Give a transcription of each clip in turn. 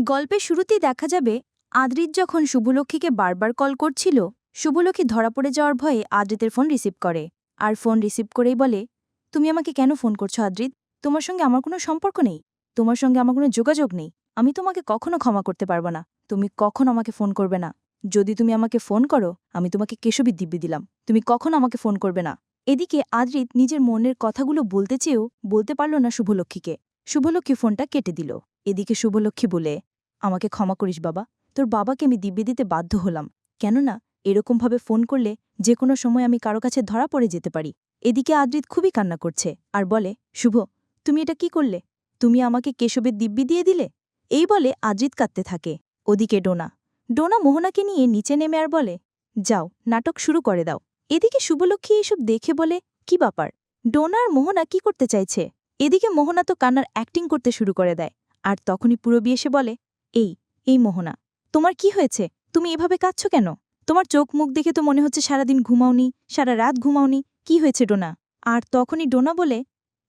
গল্পের শুরুতেই দেখা যাবে, আদ্রিত যখন শুভলক্ষ্মীকে বারবার কল করছিল, শুভলক্ষ্মী ধরা পড়ে যাওয়ার ভয়ে আদ্রিতের ফোন রিসিভ করে। আর ফোন রিসিভ করেই বলে, তুমি আমাকে কেন ফোন করছ আদ্রিত? তোমার সঙ্গে আমার কোনো সম্পর্ক নেই। তোমার সঙ্গে আমার কোনো যোগাযোগ নেই। আমি তোমাকে কখনো ক্ষমা করতে পারব না। তুমি কখনো আমাকে ফোন করবে না? যদি তুমি আমাকে ফোন করো, আমি তোমাকে কেশবী দিব্যি দিলাম। তুমি কখনো আমাকে ফোন করবে না? এদিকে আদ্রিত নিজের মনের কথাগুলো বলতে চেয়েও বলতে পারল না শুভলক্ষ্মীকে। শুভলক্ষ্মী ফোনটা কেটে দিল। এদিকে শুভলক্ষ্মী বলে, আমাকে ক্ষমা করিস বাবা, তোর বাবাকে আমি দিব্যি দিতে বাধ্য হলাম। কেননা, এরকমভাবে ফোন করলে যে কোনো সময় আমি কারও কাছে ধরা পড়ে যেতে পারি। এদিকে আদ্রিত খুবই কান্না করছে আর বলে, শুভ, তুমি এটা কি করলে? তুমি আমাকে কেশবের দিব্যি দিয়ে দিলে? এই বলে আদ্রিত কাঁদতে থাকে। ওদিকে ডোনা ডোনা মোহনাকে নিয়ে নিচে নেমে আর বলে, যাও, নাটক শুরু করে দাও। এদিকে শুভলক্ষ্মী এসব দেখে বলে, কি ব্যাপার? ডোনা আর মোহনা কি করতে চাইছে? এদিকে মোহনা তো কান্নার অ্যাক্টিং করতে শুরু করে দেয়। আর তখনই পুরবি এসে বলে, এই এই মোহনা, তোমার কি হয়েছে? তুমি এভাবে কাঁদছ কেন? তোমার চোখ মুখ দেখে তো মনে হচ্ছে সারাদিন ঘুমাওনি, সারা রাত ঘুমাওনি, কি হয়েছে ডোনা? আর তখনই ডোনা বলে,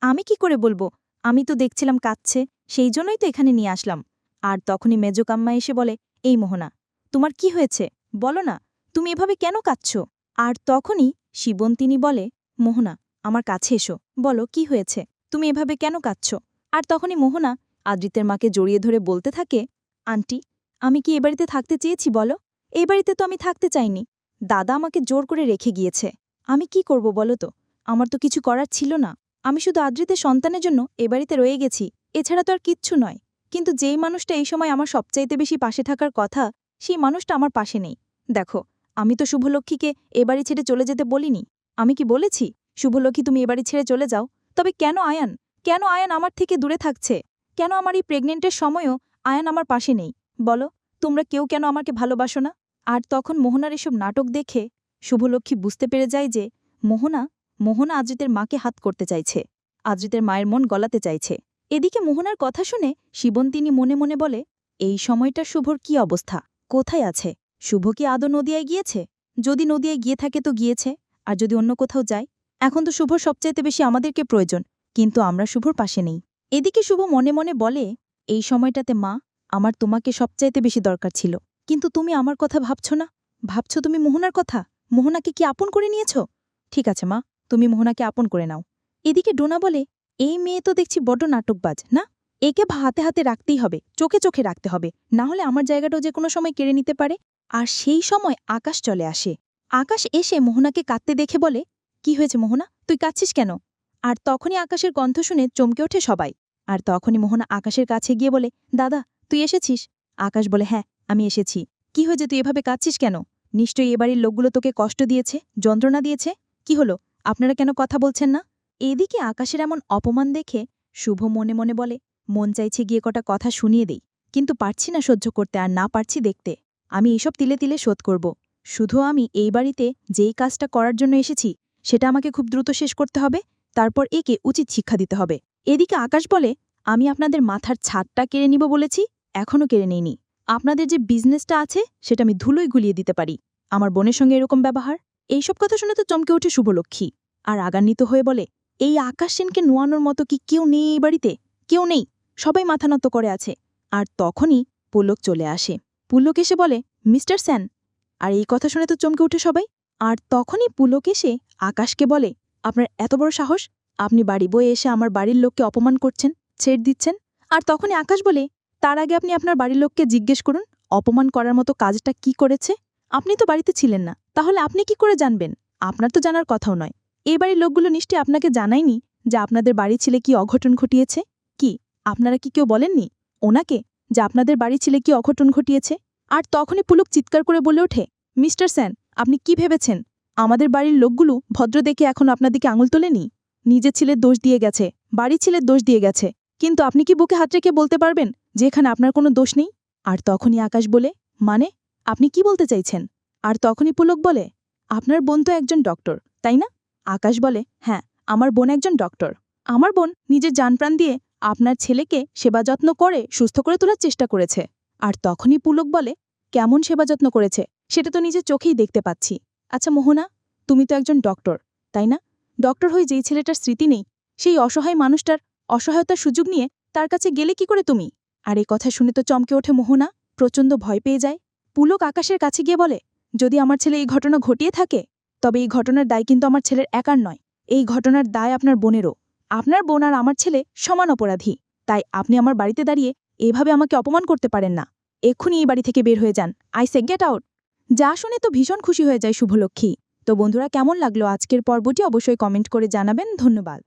আমি কি করে বলব? আমি তো দেখছিলাম কাঁদছে, সেই জন্যই তো এখানে নিয়ে আসলাম। আর তখনই মেজকাম্মা এসে বলে, এই মোহনা, তোমার কি হয়েছে? বলো না, তুমি এভাবে কেন কাঁদছ? আর তখনই শিবন্তিনী বলে, মোহনা, আমার কাছে এসো, বলো কি হয়েছে? তুমি এভাবে কেন কাঁদছ? আর তখনই মোহনা আদ্রিতের মাকে জড়িয়ে ধরে বলতে থাকে, আন্টি, আমি কি এ বাড়িতে থাকতে চেয়েছি বলো? এই বাড়িতে তো আমি থাকতে চাইনি। দাদা আমাকে জোর করে রেখে গিয়েছে। আমি কি করব বলো তো? আমার তো কিছু করার ছিল না। আমি শুধু আদ্রিতের সন্তানের জন্য এ বাড়িতে রয়ে গেছি। এছাড়া তো আর কিচ্ছু নয়। কিন্তু যেই মানুষটা এই সময় আমার সবচাইতে বেশি পাশে থাকার কথা, সেই মানুষটা আমার পাশে নেই। দেখো, আমি তো শুভলক্ষ্মীকে এ বাড়ি ছেড়ে চলে যেতে বলিনি। আমি কি বলেছি? শুভলক্ষ্মী, তুমি এ বাড়ি ছেড়ে চলে যাও। তবে কেন আয়ান? কেন আয়ান আমার থেকে দূরে থাকছে? কেন আমার এই প্রেগনেন্টের সময়ও আয়ান আমার পাশে নেই? বলো, তোমরা কেউ কেন আমাকে ভালোবাসো না? আর তখন মোহনার এসব নাটক দেখে শুভলক্ষ্মী বুঝতে পেরে যায় যে মোহনা মোহনা আদ্রিতের মাকে হাত করতে চাইছে। আদ্রিতের মায়ের মন গলাতে চাইছে। এদিকে মোহনার কথা শুনে শিবন্তিনী মনে মনে বলে, এই সময়টা শুভর কি অবস্থা? কোথায় আছে? শুভ কি আদৌ নদিয়ায় গিয়েছে? যদি নদিয়ায় গিয়ে থাকে তো গিয়েছে। আর যদি অন্য কোথাও যায় এখন তো শুভর সবচাইতে বেশি আমাদেরকে প্রয়োজন, কিন্তু আমরা শুভর পাশে নেই। এদিকে শুভ মনে মনে বলে, এই সময়টাতে মা, আমার তোমাকে সবচাইতে বেশি দরকার ছিল। কিন্তু তুমি আমার কথা ভাবছ না? ভাবছ তুমি মোহনার কথা? মোহনাকে কি আপন করে নিয়েছ? ঠিক আছে মা, তুমি মোহনাকে আপন করে নাও। এদিকে ডোনা বলে, এই মেয়ে তো দেখছি বড্ড নাটকবাজ, না? একে হাতে হাতে রাখতেই হবে, চোখে চোখে রাখতে হবে, না হলে আমার জায়গাটাও যে কোনো সময় কেড়ে নিতে পারে। আর সেই সময় আকাশ চলে আসে। আকাশ এসে মোহনাকে কাঁদতে দেখে বলে কি হয়েছে মোহনা? তুই কাঁদছিস কেন? আর তখনই আকাশের কণ্ঠ শুনে চমকে ওঠে সবাই। আর তখনই মোহনা আকাশের কাছে গিয়ে বলে, দাদা, তুই এসেছিস? আকাশ বলে হ্যাঁ আমি এসেছি। কি হয়েছে, তুই এভাবে কাঁদছিস কেন? নিশ্চয়ই এ বাড়ির লোকগুলো তোকে কষ্ট দিয়েছে, যন্ত্রণা দিয়েছে? কি হলো? আপনারা কেন কথা বলছেন না? এদিকে আকাশের এমন অপমান দেখে শুভ মনে মনে বলে, মন চাইছে গিয়ে কটা কথা শুনিয়ে দেই। কিন্তু পারছি না সহ্য করতে আর না পারছি দেখতে। আমি এইসব তিলে তিলে শোধ করব। শুধু আমি এই বাড়িতে যেই কাজটা করার জন্য এসেছি সেটা আমাকে খুব দ্রুত শেষ করতে হবে, তারপর একে উচিত শিক্ষা দিতে হবে। এদিকে আকাশ বলে, আমি আপনাদের মাথার ছাদটা কেড়ে নিব বলেছি, এখনও কেড়ে নেইনি। আপনাদের যে বিজনেসটা আছে, সেটা আমি ধুলোই গুলিয়ে দিতে পারি। আমার বোনের সঙ্গে এরকম ব্যবহার? এইসব কথা শুনে তো চমকে ওঠে শুভলক্ষ্মী। আর আগান্বিত হয়ে বলে, এই আকাশ সেনকে নোয়ানোর মতো কি কেউ নেই এই বাড়িতে? কেউ নেই। সবাই মাথা নত করে আছে। আর তখনই পুলক চলে আসে। পুলক এসে বলে, মিস্টার স্যান আর এই কথা শুনে তো চমকে উঠে সবাই। আর তখনই পুলক এসে আকাশকে বলে, আপনার এত বড় সাহস? আপনি বাড়ি বয়ে এসে আমার বাড়ির লোককে অপমান করছেন, ছেড় দিচ্ছেন? আর তখনই আকাশ বলে, তার আগে আপনি আপনার বাড়ির লোককে জিজ্ঞেস করুন, অপমান করার মতো কাজটা কি করেছে? আপনি তো বাড়িতে ছিলেন না, তাহলে আপনি কি করে জানবেন? আপনার তো জানার কথাও নয়। এই বাড়ির লোকগুলো নিশ্চয়ই আপনাকে জানায়নি যে আপনাদের বাড়ি ছেলে কি অঘটন ঘটিয়েছে? কি, আপনারা কি কেউ বলেননি ওনাকে যে আপনাদের বাড়ি ছেলে কি অঘটন ঘটিয়েছে? আর তখনই পুলক চিৎকার করে বলে ওঠে, মিস্টার স্যান আপনি কি ভেবেছেন? আমাদের বাড়ির লোকগুলো ভদ্র দেখে এখন আপনাদিকে আঙুল তোলেনি? নিজের ছেলের দোষ দিয়ে গেছে, বাড়ির ছেলের দোষ দিয়ে গেছে। কিন্তু আপনি কি বুকে হাত রেখে বলতে পারবেন যে এখানে আপনার কোনো দোষ নেই? আর তখনই আকাশ বলে মানে আপনি কি বলতে চাইছেন? আর তখনই পুলক বলে, আপনার বোন তো একজন ডক্টর, তাই না? আকাশ বলে হ্যাঁ আমার বোন একজন ডক্টর। আমার বোন নিজের জানপ্রাণ দিয়ে আপনার ছেলেকে সেবা যত্ন করে, সুস্থ করে তোলার চেষ্টা করেছে। আর তখনই পুলক বলে, কেমন সেবা যত্ন করেছে? সেটা তো নিজের চোখেই দেখতে পাচ্ছি। আচ্ছা মোহনা, তুমি তো একজন ডক্টর, তাই না? ডক্টর হয়ে যেই ছেলেটার স্মৃতি নেই, সেই অসহায় মানুষটার অসহায়তার সুযোগ নিয়ে তার কাছে গেলে কি করে তুমি? আর এই কথা শুনে তো চমকে ওঠে মোহনা, প্রচণ্ড ভয় পেয়ে যায়। পুলক আকাশের কাছে গিয়ে বলে, যদি আমার ছেলে এই ঘটনা ঘটিয়ে থাকে, তবে এই ঘটনার দায় কিন্তু আমার ছেলের একার নয়। এই ঘটনার দায় আপনার বোনেরও। আপনার বোন আর আমার ছেলে সমান অপরাধী, তাই আপনি আমার বাড়িতে দাঁড়িয়ে এভাবে আমাকে অপমান করতে পারেন না। এক্ষুনি এই বাড়ি থেকে বের হয়ে যান। I say get out. যা শুনে তো ভীষণ খুশি হয়ে যায় শুভলক্ষ্মী। তো বন্ধুরা, কেমন লাগল আজকের পর্বটি অবশ্যই কমেন্ট করে জানাবেন। ধন্যবাদ।